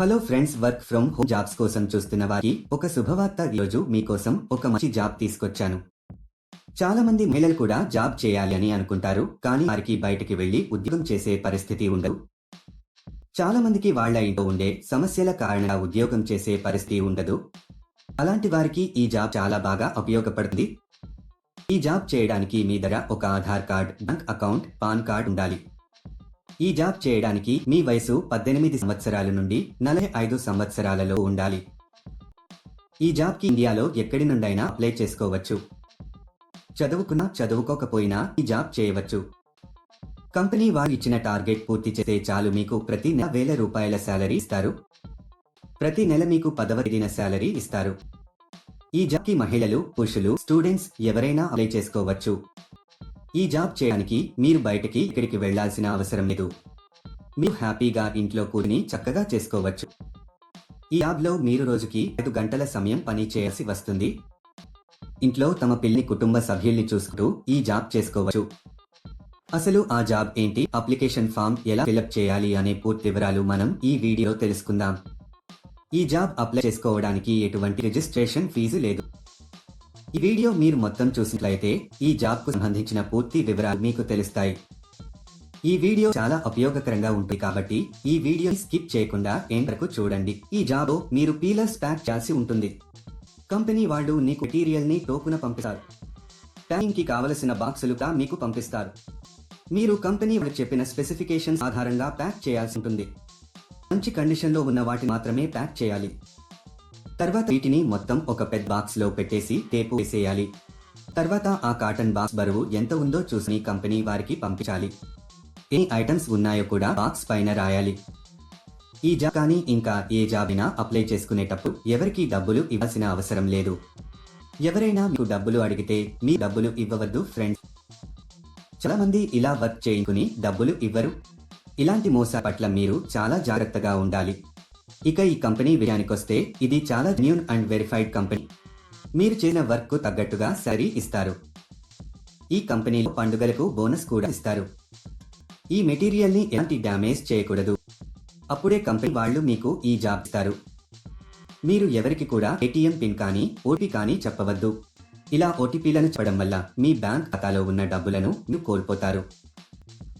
Hello friends work from home jobs కోసం చూస్తున్న వారికి ఒక శుభవార్త ఈరోజు మీకోసం ఒక మంచి జాబ్ తీసుకొచ్చాను. చాలా మంది మహిళలు కూడా జాబ్ చేయాలి అని అనుకుంటారు కానీ వారికి బయటికి వెళ్ళి ఉద్యోగం చేసే పరిస్థితి ఉండదు. చాలా మందికి వాళ్ళ ఇంట్లో ఉండే సమస్యల కారణంగా ఉద్యోగం చేసే పరిస్థితి ఉండదు. అలాంటి వారికి ఈ జాబ్ చాలా బాగా ఉపయోగపడుతుంది. ఈ జాబ్ చేయడానికి మీ దగ్గర ఒక Aadhaar card bank account PAN card ఉండాలి. ఈ జాబ్ చేయడానికి మీ వయసు పద్దెనిమిది సంవత్సరాల నుండి నలభై ఐదు సంవత్సరాలలో ఉండాలి. ఈ జాబ్కి ఇండియాలో ఎక్కడి నుండైనా అప్లై చేసుకోవచ్చు. చదువుకున్నా చదువుకోకపోయినా ఈ జాబ్ చేయవచ్చు. కంపెనీ వారు ఇచ్చిన టార్గెట్ పూర్తి చేస్తే చాలు మీకు ప్రతి నెల వేల రూపాయల శాలరీ ఇస్తారు. ప్రతి నెల మీకు పదవ తేదీన శాలరీ ఇస్తారు. ఈ జాబ్కి మహిళలు పురుషులు స్టూడెంట్స్ ఎవరైనా అప్లై చేసుకోవచ్చు. ఈ జాబ్ చేయడానికి మీరు బయటకి ఇక్కడికి వెళ్ళాల్సిన అవసరం లేదు. మీరు హ్యాపీగా ఇంట్లో కూర్చుని చక్కగా చేసుకోవచ్చు. ఈ జాబ్లో మీరు రోజుకి ఐదు గంటల సమయం పని చేయాల్సి వస్తుంది. ఇంట్లో తమ పిల్లి కుటుంబ సభ్యుల్ని చూసుకుంటూ ఈ జాబ్ చేసుకోవచ్చు. అసలు ఆ జాబ్ ఏంటి? అప్లికేషన్ ఫామ్ ఎలా ఫిలప్ చేయాలి అనే పూర్తి వివరాలు మనం ఈ వీడియో తెలుసుకుందాం. ఈ జాబ్ అప్లై చేసుకోవడానికి ఎటువంటి రిజిస్ట్రేషన్ ఫీజు లేదు. ఈ వీడియో మీరు మొత్తం చూసినట్లయితే ఈ జాబ్కు సంబంధించిన పూర్తి వివరాలు మీకు తెలుస్తాయి. ఈ వీడియో చాలా ఉపయోగకరంగా ఉంటుంది కాబట్టి ఈ వీడియో స్కిప్ చేయకుండా ఎండ్ చూడండి. ఈ జాబ్ మీరు పీలర్స్ ప్యాక్ చేయాల్సి ఉంటుంది. కంపెనీ వాళ్ళు నీకు మెటీరియల్ని టోకున పంపిస్తారు. ప్యాకింగ్కి కావలసిన బాక్సులుగా మీకు పంపిస్తారు. మీరు కంపెనీ వాళ్ళు చెప్పిన స్పెసిఫికేషన్స్ ఆధారంగా ప్యాక్ చేయాల్సి ఉంటుంది. మంచి కండిషన్లో ఉన్న వాటిని మాత్రమే ప్యాక్ చేయాలి. తర్వాత వీటిని మొత్తం ఒక పెద్ద బాక్స్లో పెట్టేసి టేపు వేసేయాలి. తర్వాత ఆ కాటన్ బాక్స్ బరువు ఎంత ఉందో చూసి కంపెనీ వారికి పంపించాలి. ఎన్ని ఐటమ్స్ ఉన్నాయో కూడా బాక్స్ పైన రాయాలి. ఈ జాబ్ కానీ ఇంకా ఏ జాబినా అప్లై చేసుకునేటప్పుడు ఎవరికి డబ్బులు ఇవ్వాల్సిన అవసరం లేదు. ఎవరైనా మీకు డబ్బులు అడిగితే మీ డబ్బులు ఇవ్వవద్దు ఫ్రెండ్స్ చాలా మంది ఇలా వర్క్ చేయించుకుని డబ్బులు ఇవ్వరు. ఇలాంటి మోస పట్ల మీరు చాలా జాగ్రత్తగా ఉండాలి. ఇక ఈ కంపెనీ విషయానికొస్తే ఇది చాలా న్యూన్ అండ్ వెరిఫైడ్ కంపెనీ మీరు చేసిన వర్క్కు తగ్గట్టుగా శారీ ఇస్తారు. ఈ కంపెనీలో పండుగలకు బోనస్ కూడా ఇస్తారు. ఈ మెటీరియల్ని ఎలాంటి డ్యామేజ్ చేయకూడదు. అప్పుడే కంపెనీ వాళ్ళు మీకు ఈ జాబ్ ఇస్తారు. మీరు ఎవరికి కూడా ఏటీఎం పిన్ కానీ ఓటీ కానీ చెప్పవద్దు. ఇలా ఓటీపీలను చెప్పడం వల్ల మీ బ్యాంక్ ఖాతాలో ఉన్న డబ్బులను మీరు కోల్పోతారు.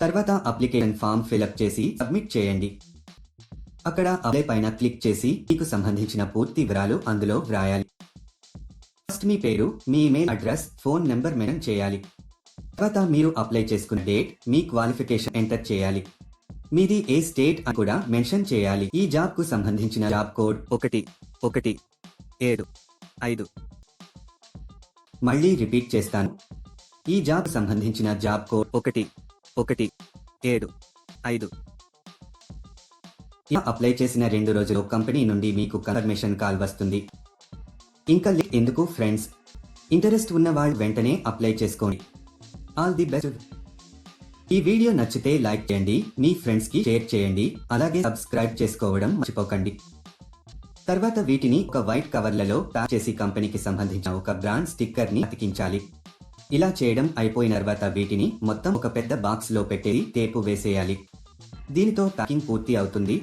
తర్వాత అప్లికేషన్ ఫామ్ ఫిలప్ చేసి సబ్మిట్ చేయండి. అక్కడ అప్లై పైన క్లిక్ చేసి మీకు సంబంధించిన పూర్తి వివరాలు అందులో వ్రాయాలి. ఫస్ట్ మీ పేరు మీ email address phone number mention చేయాలి. తర్వాత మీరు అప్లై చేసుకున్న డేట్ మీ క్వాలిఫికేషన్ ఎంటర్ చేయాలి. మీది ఏ స్టేట్ అని కూడా మెన్షన్ చేయాలి. ఈ జాబ్కు సంబంధించిన జాబ్ కోడ్ ఒకటి ఒకటి ఏడు ఐదు. మళ్ళీ రిపీట్ చేస్తాను. ఈ జాబ్ సంబంధించిన జాబ్ కోడ్ ఒకటి ఒకటి ఏడు ఐదు. అప్లై చేసిన రెండు రోజులు కంపెనీ నుండి మీకు కన్ఫర్మేషన్ కాల్ వస్తుంది. ఇంకా లేట్ ఎందుకు ఫ్రెండ్స్? ఇంటరెస్ట్ ఉన్న వాళ్ళు వెంటనే అప్లై చేసుకోండి. All the best. ఈ వీడియో నచ్చితే లైక్ చేయండి మీ ఫ్రెండ్స్కి షేర్ చేయండి అలాగే సబ్స్క్రైబ్ చేసుకోవడం మర్చిపోకండి. తర్వాత వీటిని ఒక వైట్ కవర్లలో ప్యాక్ చేసి కంపెనీకి సంబంధించిన ఒక బ్రాండ్ స్టిక్కర్ని అతికించాలి. ఇలా చేయడం అయిపోయిన తర్వాత వీటిని మొత్తం ఒక పెద్ద బాక్స్లో పెట్టేది టేపు వేసేయాలి. దీనితో ప్యాకింగ్ పూర్తి అవుతుంది.